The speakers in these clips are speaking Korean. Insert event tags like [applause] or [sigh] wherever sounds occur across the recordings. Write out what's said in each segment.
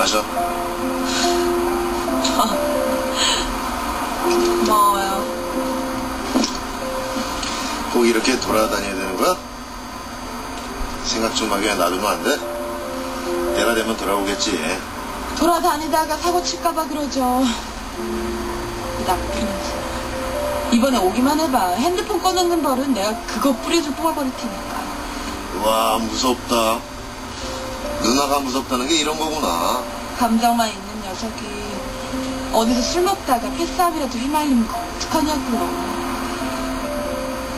마셔. [laughs] 고마워요. 꼭 이렇게 돌아다녀야 되는 거야? 생각 좀 하게 놔두면 안 돼? 때가 되면 돌아오겠지. 돌아다니다가 사고 칠까봐 그러죠. 나쁜 놈. 이번에 오기만 해봐. 핸드폰 꺼놓는 벌은 내가 그거 뿌리를 뽑아버릴 테니까. 와, 무섭다. 누나가 무섭다는 게 이런 거구나. 감정만 있는 녀석이 어디서 술 먹다가 패싸움이라도 휘말리면 그거 어떡하냐고요.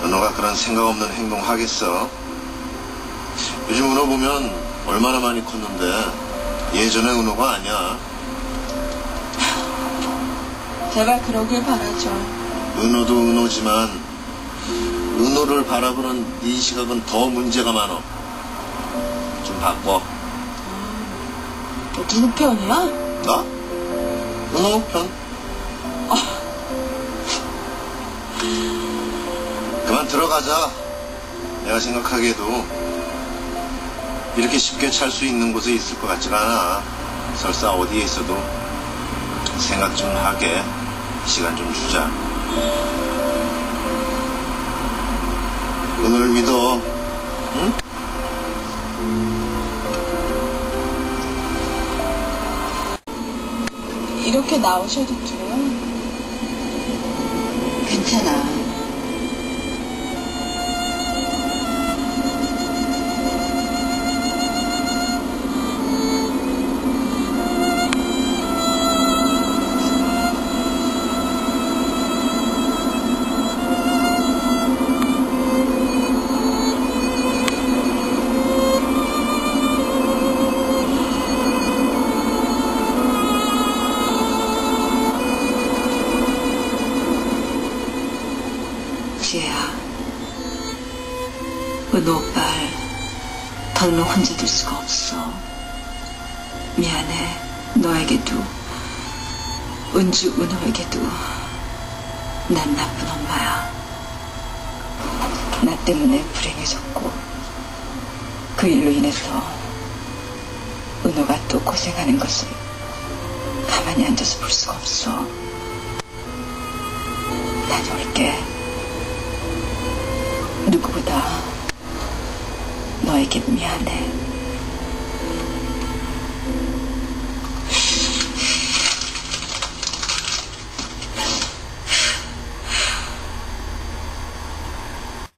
은호가 그런 생각 없는 행동 하겠어? 요즘 은호 보면 얼마나 많이 컸는데 예전의 은호가 아니야. 제발 그러길 바라죠. 은호도 은호지만 은호를 바라보는 네 시각은 더 문제가 많어. 좀 바꿔. 너 누구 편이야? 나? 은호 편. 그만 들어가자. 내가 생각하기에도 이렇게 쉽게 찰 수 있는 곳에 있을 것 같지가 않아. 설사 어디에 있어도 생각 좀 하게 시간 좀 주자. 은호를 믿어. 이렇게 나오셔도 돼요? 괜찮아. 은호 오빠를 더는 혼자 둘 수가 없어. 미안해. 너에게도, 은주 은호에게도 난 나쁜 엄마야. 나 때문에 불행해졌고 그 일로 인해서 은호가 또 고생하는 것을 가만히 앉아서 볼 수가 없어. 다녀올게. 누구보다 너에게 미안해.